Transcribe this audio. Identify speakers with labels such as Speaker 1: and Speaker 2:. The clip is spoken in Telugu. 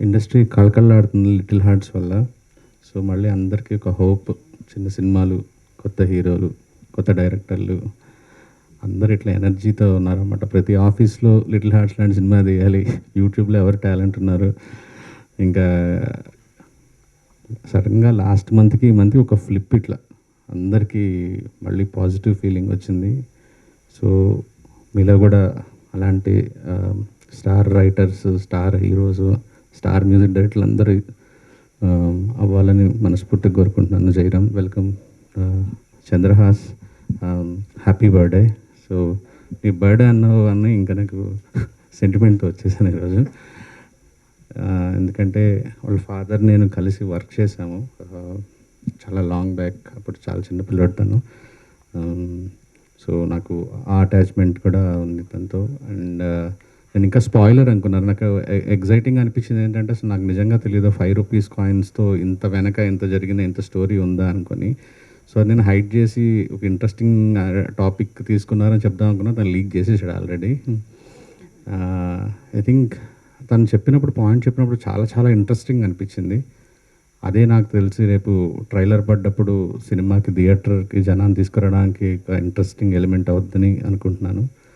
Speaker 1: ఇండస్ట్రీ కళకళలాడుతుంది లిటిల్ హార్ట్స్ వల్ల. సో మళ్ళీ అందరికీ ఒక హోప్ చిన్న సినిమాలు కొత్త హీరోలు కొత్త డైరెక్టర్లు అందరు ఇట్లా ఎనర్జీతో ఉన్నారన్నమాట. ప్రతి ఆఫీస్లో లిటిల్ హార్ట్స్ లాంటి సినిమా తీయాలి. యూట్యూబ్లో ఎవరు టాలెంట్ ఉన్నారు? ఇంకా సడన్గా లాస్ట్ మంత్కి ఈ మంత్కి ఒక ఫ్లిప్ ఇట్లా. అందరికీ మళ్ళీ పాజిటివ్ ఫీలింగ్ వచ్చింది. సో మీలో కూడా అలాంటి star writers star heroes star music డైరెక్టర్లు అందరూ అవ్వాలని మనస్ఫూర్తిగా కోరుకుంటున్నాను. Jayaram welcome Chandrahas happy birthday. So నీ బర్త్డే అన్నావు అని ఇంకా నాకు సెంటిమెంట్ వచ్చేసాను ఈరోజు. ఎందుకంటే వాళ్ళ ఫాదర్ నేను కలిసి వర్క్ చేశాము. చాలా లాంగ్ బ్యాక్ అప్పుడు చాలా చిన్న పిల్లడతాను సో నాకు ఆ అటాచ్మెంట్ కూడా ఉంది తనతో. అండ్ నేను ఇంకా స్పాయిలర్ అనుకున్నాను. నాకు ఎగ్జైటింగ్ అనిపించింది ఏంటంటే అసలు నాకు నిజంగా తెలియదు ఫైవ్ రూపీస్ కాయిన్స్తో ఇంత వెనక ఎంత జరిగిందో ఇంత స్టోరీ ఉందా అనుకొని. సో అది నేను హైడ్ చేసి ఒక ఇంట్రెస్టింగ్ టాపిక్ తీసుకున్నారని చెప్దాం అనుకున్నా. తను లీక్ చేసేసాడు ఆల్రెడీ ఐ థింక్ తను చెప్పినప్పుడు పాయింట్ చెప్పినప్పుడు చాలా చాలా ఇంట్రెస్టింగ్ అనిపించింది. అదే నాకు తెలిసి రేపు ట్రైలర్ పడ్డప్పుడు సినిమాకి థియేటర్కి జనాన్ని తీసుకురావడానికి ఒక ఇంట్రెస్టింగ్ ఎలిమెంట్ అవుద్దని అనుకుంటున్నాను.